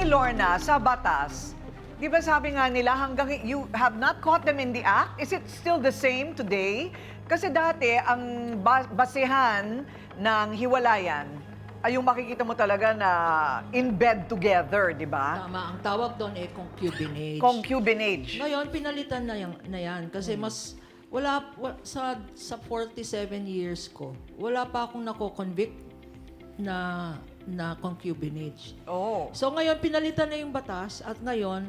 ni Lorna sa batas, di ba sabi nga nila hanggang you have not caught them in the act? Is it still the same today? Kasi dati, ang ba- basehan ng hiwalayan ay yung makikita mo talaga na in bed together, di ba? Tama, ang tawag doon ay concubinage. Concubinage. Ngayon, pinalitan na yan, na yan kasi mas wala wa- sa sa 47 years ko, wala pa akong nako-convict na na concubinage. Oh. So ngayon pinalitan na yung batas at ngayon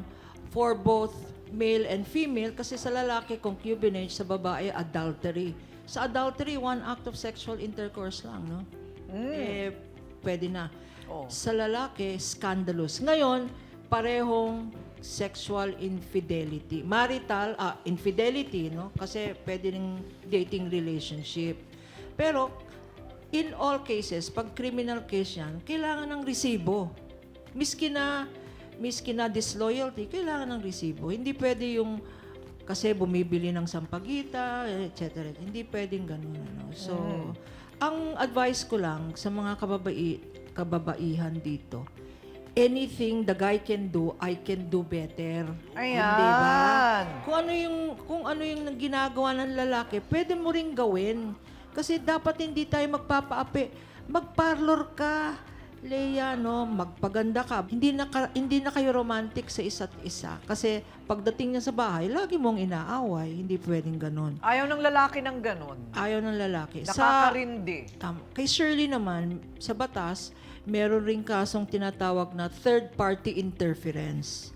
for both male and female kasi sa lalaki concubinage, sa babae adultery. Sa adultery, one act of sexual intercourse lang, no? Eh, pwede na. Oh. Sa lalaki, scandalous. Ngayon, parehong sexual infidelity. Marital, ah, infidelity, no? Kasi pwede ring dating relationship. Pero, in all cases, pag criminal case yan, kailangan ng resibo. Miski na, miski na disloyalty, kailangan ng resibo. Hindi pwede yung kasi bumibili ng sampagita, etc. Hindi pwedeng ganun. Ano? So, ang advice ko lang sa mga kababai, kababaihan dito, anything the guy can do, I can do better. Ayan. Hindi ba? Kung ano yung kung ano yung ginagawa ng lalaki, pwede mo ring gawin. Kasi dapat hindi tayo magpapaapi. Magparlor ka. Leia, no, magpaganda ka. Hindi na, ka- hindi na kayo romantic sa isa't isa. Kasi pagdating niya sa bahay, lagi mong inaaway. Hindi pwedeng ganon. Ayaw ng lalaki ng ganun. Ayaw ng lalaki. Sa, Nakakarindi. Tama. Kay Shirley naman, sa batas, meron ring kasong tinatawag na third-party interference.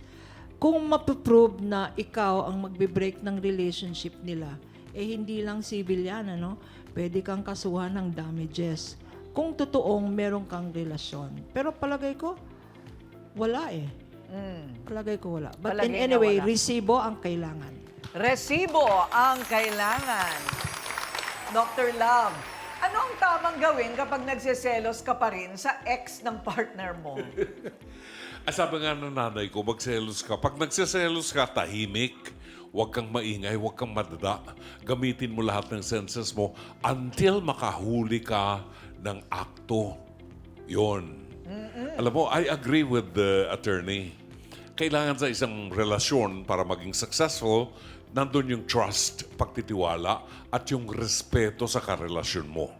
Kung mapaprove na ikaw ang magbe-break ng relationship nila, eh hindi lang civil yan, ano? Pwede kang kasuhan ng damages. Kung totoong meron kang relasyon. Pero palagay ko, wala eh. Mm. Palagay ko wala. But Palagay in anyway, wala. resibo ang kailangan. Resibo ang kailangan. Dr. Love, ano ang tamang gawin kapag nagseselos ka pa rin sa ex ng partner mo? Ah, sabi nga ng nanay ko, magselos ka. Pag nagsiselos ka, tahimik. Huwag kang maingay, huwag kang madada. Gamitin mo lahat ng senses mo until makahuli ka ng akto. Yon. Alam mo, I agree with the attorney. Kailangan sa isang relasyon para maging successful, nandun yung trust, pagtitiwala, at yung respeto sa karelasyon mo.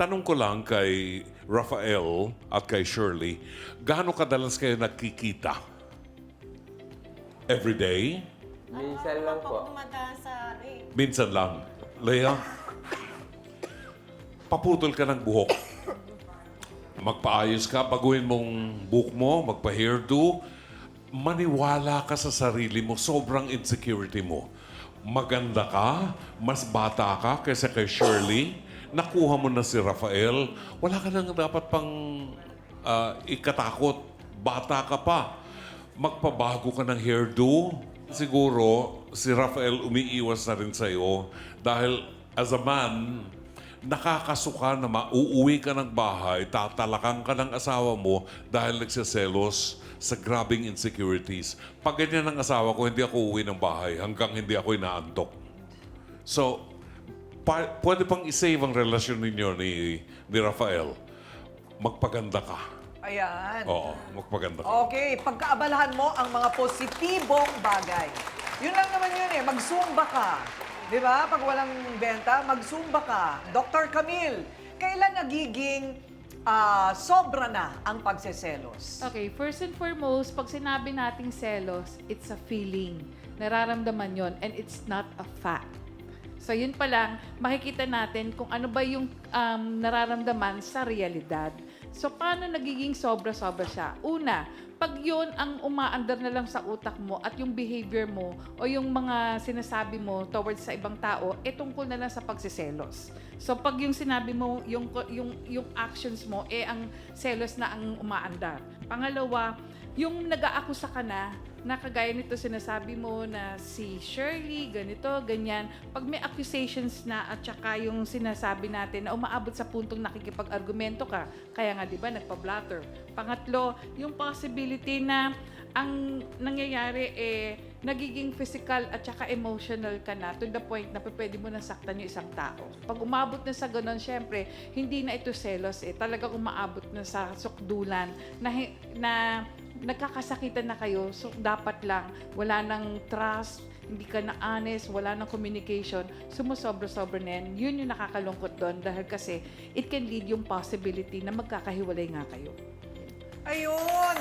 Tanong ko lang kay Rafael at kay Shirley, gaano kadalas kayo nagkikita? Every day? Minsan lang po. Sa ano eh. Minsan lang. Leia, paputol ka ng buhok. Magpaayos ka, baguhin mong buhok mo, magpa-hairdo. Maniwala ka sa sarili mo, sobrang insecurity mo. Maganda ka, mas bata ka kaysa kay Shirley. Nakuha mo na si Rafael. Wala ka nang dapat pang ah, ikatakot. Bata ka pa. Magpabago ka ng hairdo. Siguro, si Rafael umiiwas na rin sa'yo dahil as a man, nakakasuka na mauuwi ka ng bahay, tatalakan ka ng asawa mo dahil nagsiselos sa grabing insecurities. Pag ganyan ang asawa ko, hindi ako uwi ng bahay hanggang hindi ako inaantok. So, pa- pwede pang isave ang relasyon ninyo ni, ni Rafael. Magpaganda ka. Ayan. Oo, magpaganda ka. Okay, pagkaabalahan mo ang mga positibong bagay. Yun lang naman yun eh, magsumba ka. Di ba? Pag walang benta, magsumba ka. Dr. Camille, kailan nagiging ah, sobra na ang pagseselos? Okay, first and foremost, pag sinabi nating selos, it's a feeling. Nararamdaman yon and it's not a fact. So yun pa lang, makikita natin kung ano ba yung um, nararamdaman sa realidad. So paano nagiging sobra-sobra siya? Una, pag yun ang umaandar na lang sa utak mo at yung behavior mo o yung mga sinasabi mo towards sa ibang tao, eh tungkol na lang sa pagsiselos. So pag yung sinabi mo, yung, yung, yung actions mo, eh ang selos na ang umaandar. Pangalawa, yung nag-aakusa ka na, na kagaya nito sinasabi mo na si Shirley, ganito, ganyan. Pag may accusations na at saka yung sinasabi natin na umaabot sa puntong nakikipag-argumento ka, kaya nga di ba nagpa-blatter. Pangatlo, yung possibility na ang nangyayari eh, nagiging physical at saka emotional ka na to the point na pwede mo nasaktan yung isang tao. Pag umabot na sa ganun, syempre, hindi na ito selos eh. Talagang umaabot na sa sukdulan na, na nagkakasakitan na kayo. So, dapat lang, wala nang trust, hindi ka na honest, wala nang communication, sumusobra-sobra na yan. Yun yung nakakalungkot doon dahil kasi it can lead yung possibility na magkakahiwalay nga kayo. Ayun!